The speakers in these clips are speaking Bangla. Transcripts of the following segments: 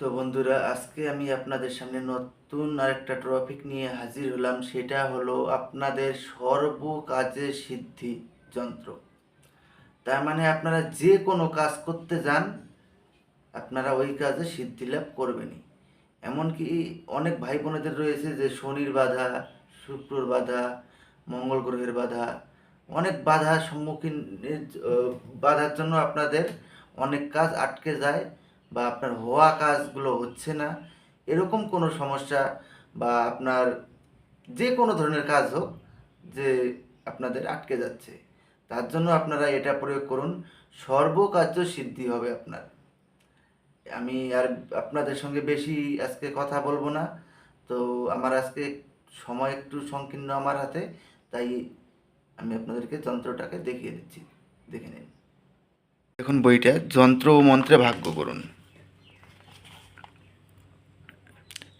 তো বন্ধুরা, আজকে আমি আপনাদের সামনে নতুন আরেকটা টপিক নিয়ে হাজির হলাম। সেটা হলো আপনাদের সর্ব কাজে সিদ্ধি যন্ত্র। তার মানে আপনারা যে কোনো কাজ করতে যান, আপনারা ওই কাজে সিদ্ধি লাভ করবেনই। এমনকি অনেক ভাই বোনেদের রয়েছে যে শনির বাধা, শুক্রর বাধা, মঙ্গল গ্রহের বাধা, অনেক বাধার সম্মুখীন বাধার জন্য আপনাদের অনেক কাজ আটকে যায়। বা আপনার হওয়া কাজগুলো হচ্ছে না, এরকম কোনো সমস্যা বা আপনার যে কোনো ধরনের কাজ হোক যে আপনাদের আটকে যাচ্ছে, তার জন্য আপনারা এটা প্রয়োগ করুন, সর্বকার্য সিদ্ধি হবে আপনার। আমি আর আপনাদের সঙ্গে বেশি আজকে কথা বলব না, তো আমার আজকে সময় একটু সংকীর্ণ আমার হাতে, তাই আমি আপনাদেরকে যন্ত্রটাকে দেখিয়ে দিচ্ছি, দেখে নিন। এখন বইটা, যন্ত্র ও মন্ত্রে ভাগ্য করুন।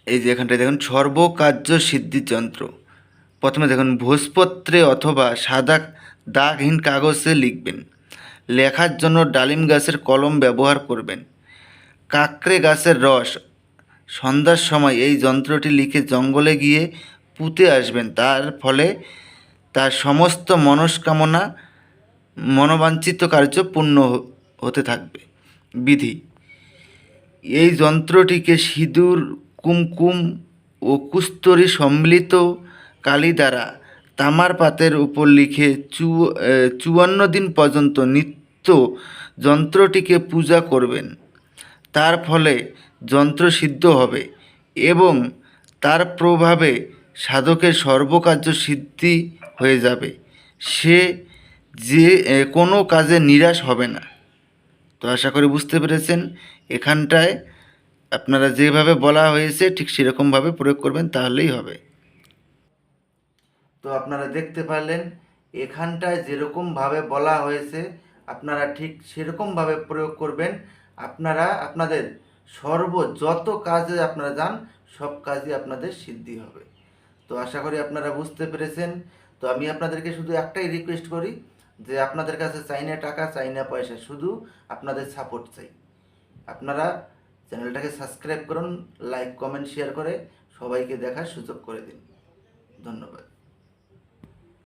এই যে এখানটায় দেখুন, সর্বকার্য সিদ্ধির যন্ত্র। প্রথমে দেখুন, ভোজপত্রে অথবা সাদা দাগহীন কাগজে লিখবেন। লেখার জন্য ডালিম গাছের কলম ব্যবহার করবেন। কাঁকড়ে গাছের রস। সন্ধ্যার সময় এই যন্ত্রটি লিখে জঙ্গলে গিয়ে পুঁতে আসবেন। তার ফলে তার সমস্ত মনস্কামনা, মনোবাঞ্ছিত কার্য পূর্ণ হতে থাকবে। বিধি। এই যন্ত্রটিকে সিঁদুর কুমকুম ও কুস্তরি সম্মিলিত কালি দ্বারা তামার পাতের উপর লিখে চু চুয়ান্ন দিন পর্যন্ত নিত্য যন্ত্রটিকে পূজা করবেন। তার ফলে যন্ত্র সিদ্ধ হবে এবং তার প্রভাবে সাধকের সর্বকার্য সিদ্ধি হয়ে যাবে। সে যে কোনো কাজে নিরাশ হবে না। তো আশা করি বুঝতে পেরেছেন। এখানটায় আপনারা যেভাবে বলা হয়েছে ঠিক সেরকমভাবে প্রয়োগ করবেন, তাহলেই হবে। তো আপনারা দেখতে পারলেন, এখানটায় যেরকমভাবে বলা হয়েছে, আপনারা ঠিক সেরকমভাবে প্রয়োগ করবেন। আপনারা, আপনাদের সর্ব যত কাজে আপনারা যান, সব কাজই আপনাদের সিদ্ধি হবে। তো আশা করি আপনারা বুঝতে পেরেছেন। তো আমি আপনাদেরকে শুধু একটাই রিকোয়েস্ট করি, যে আপনাদের কাছে চাই না টাকা চাই না পয়সা, শুধু আপনাদের সাপোর্ট চাই। আপনারা চ্যানেলটাকে সাবস্ক্রাইব করুন লাইক কমেন্ট শেয়ার করে সবাইকে দেখার সুযোগ করে দিন। ধন্যবাদ।